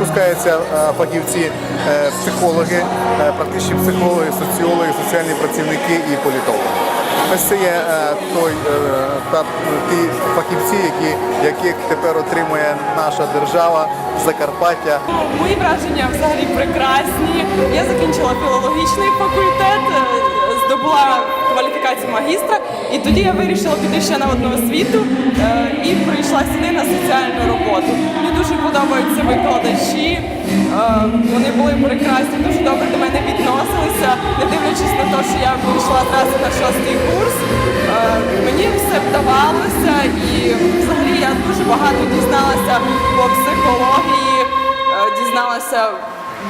навчаються е, фахівці, е, психологи, е, практичні психологи, соціологи, соціальні працівники і політологи. Ось це є той, та, ті фахівці, які, яких тепер отримує наша держава, Закарпаття. Мої враження взагалі прекрасні. Я закінчила філологічний факультет, здобула кваліфікацію магістра, і тоді я вирішила піти ще на одну освіту е, і прийшла сюди на соціальну роботу. Мені дуже подобаються викладачі. е, Вони були прекрасні, дуже добре до мене відносилися, не дивлячись на те, що я прийшла одразу на шостий курс. е, Мені все вдавалося і взагалі я дуже багато дізналася по психології, дізналася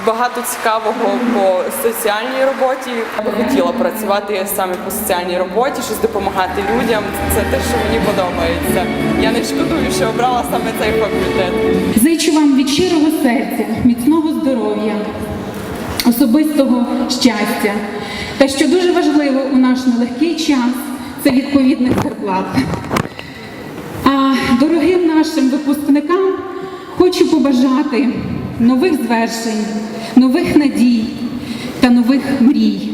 багато цікавого по соціальній роботі. Я би хотіла працювати саме по соціальній роботі, щось допомагати людям. Це те, що мені подобається. Я не шкодую, що обрала саме цей факультет. Зичу вам від щирого серця, міцного здоров'я, особистого щастя. Та що дуже важливо у наш нелегкий час, це відповідних зарплат. А дорогим нашим випускникам хочу побажати нових звершень, нових надій та нових мрій.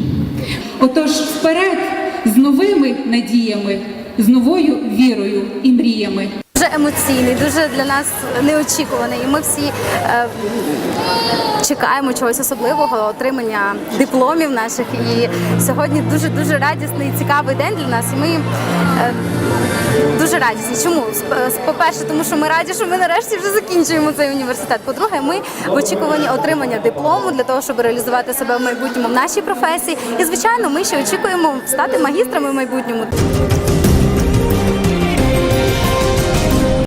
Отож, вперед з новими надіями, з новою вірою і мріями. Дуже емоційний, дуже для нас неочікуваний. І ми всі е, чекаємо чогось особливого, отримання дипломів наших. І сьогодні дуже дуже радісний і цікавий день для нас. І ми е, дуже радісні. Чому? Сп- По-перше, тому що ми раді, що ми нарешті вже закінчуємо цей університет. По-друге, ми в очікуванні отримання диплому для того, щоб реалізувати себе в майбутньому в нашій професії. І звичайно, ми ще очікуємо стати магістрами в майбутньому.